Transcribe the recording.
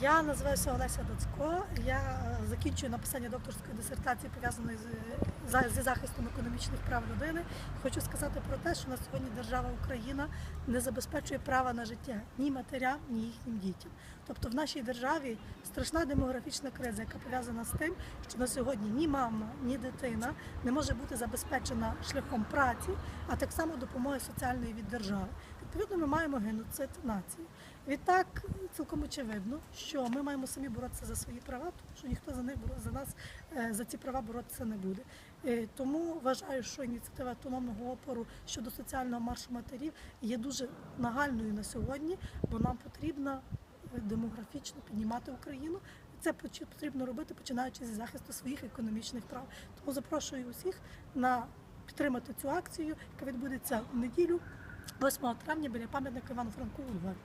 Я називаюся Олеся Доцько. Я е, закінчую написання докторської дисертації, пов'язаної з, зі захистом економічних прав людини. Хочу сказати про те, що на сьогодні держава Україна не забезпечує права на життя ні матерям, ні їхнім дітям. Тобто в нашій державі страшна демографічна криза, яка пов'язана з тим, що на сьогодні ні мама, ні дитина не може бути забезпечена шляхом праці, а так само допомоги соціальної від держави. Відповідно, ми маємо геноцид нації. Відтак, цілком очевидно, що ми маємо самі боротися за свої права, тому що ніхто за них за нас е, за ці права боротися не буде. Е, Тому вважаю, що ініціатива автономного опору щодо соціального маршу матерів є дуже нагальною на сьогодні, бо нам потрібно е, демографічно піднімати Україну. Це потрібно робити, починаючи зі захисту своїх економічних прав. Тому запрошую усіх на підтримати цю акцію, яка відбудеться в неділю, 8 травня біля пам'ятника Івану Франку у Львові.